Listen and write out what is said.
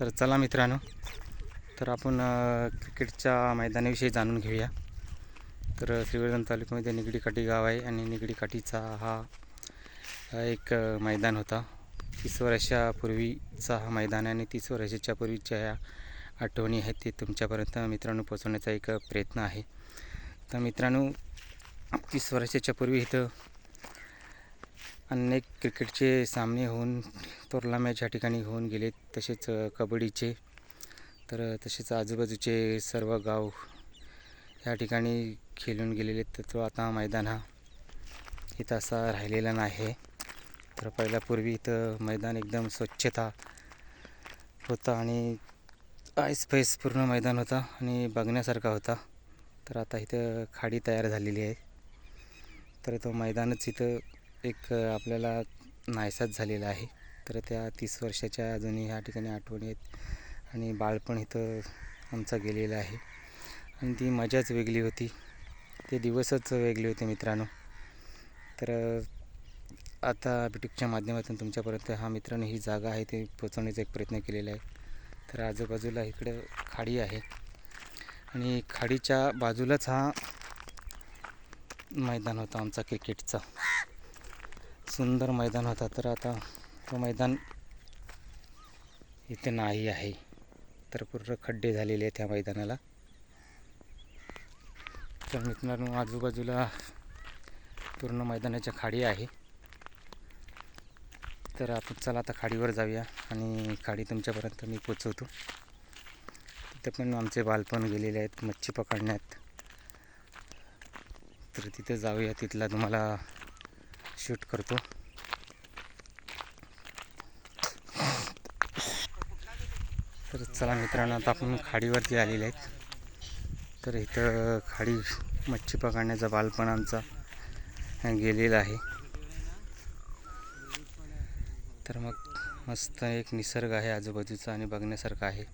तर चला मित्रांनो तर आपण क्रिकेटच्या मैदानाविषयी जाणून घेऊया. तर श्रीवर्धन तालुक्यामध्ये निगडी काठी गाव आहे आणि निगडी काठीचा हा एक मैदान होता. तीस वर्षापूर्वीचा हा मैदान आहे आणि तीस वर्षाच्या पूर्वीच्या ह्या आठवणी आहेत ते तुमच्यापर्यंत मित्रांनो पोचवण्याचा एक प्रयत्न आहे. तर मित्रांनो तीस वर्षाच्या पूर्वी इथं अनेक क्रिकेटचे सामने होऊन तोरला मॅच ह्या ठिकाणी होऊन गेले तसेच कबड्डीचे. तर तसेच आजूबाजूचे सर्व गाव या ठिकाणी खेळून गेलेले तर तो आता मैदान हा इथं असा राहिलेला नाही. तर पहिल्या पूर्वी इथं मैदान एकदम स्वच्छता होता आणि आईस पैस पूर्ण मैदान होता आणि बघण्यासारखा होता. तर आता इथं खाडी तयार झालेली आहे. तर तो मैदानच इथं एक आपल्याला नायसाच झालेला आहे. तर त्या तीस वर्षाच्या अजूनही ह्या ठिकाणी आठवणी आहेत आणि बाळपण इथं आमचा गेलेला आहे. आणि ती मजाच वेगळी होती. ते दिवसच वेगळे होते मित्रांनो. तर आता बिटिकच्या माध्यमातून तुमच्यापर्यंत हा मित्रांनो ही जागा आहे ते पोचवण्याचा एक प्रयत्न केलेला आहे. तर आजूबाजूला इकडं खाडी आहे. आणि खाडीच्या बाजूलाच हा मैदान होता आमचा क्रिकेटचा. सुंदर मैदान होता तर आता तो मैदान इथे नाही आहे. तर पूर्ण खड्डे झालेले आहेत त्या मैदानाला. तर मित्रांनो आजूबाजूला पूर्ण मैदानाच्या खाडी आहे. तर आपण चला आता खाडीवर जाऊया आणि खाडी तुमच्यापर्यंत मी पोचवतो. तिथे पण आमचे बालपण गेलेले आहेत मच्छी पकडण्यात. तर तिथे जाऊया तिथला तुम्हाला शूट करतो. तर चला मित्रांनो आता आपण खाडीवरती आलेले आहेत. तर इथं खाडी मच्छी पकडण्याचा बालपण आमचा गेलेला आहे. तर मग मस्त एक निसर्ग आहे आजूबाजूचा आणि बघण्यासारखा आहे.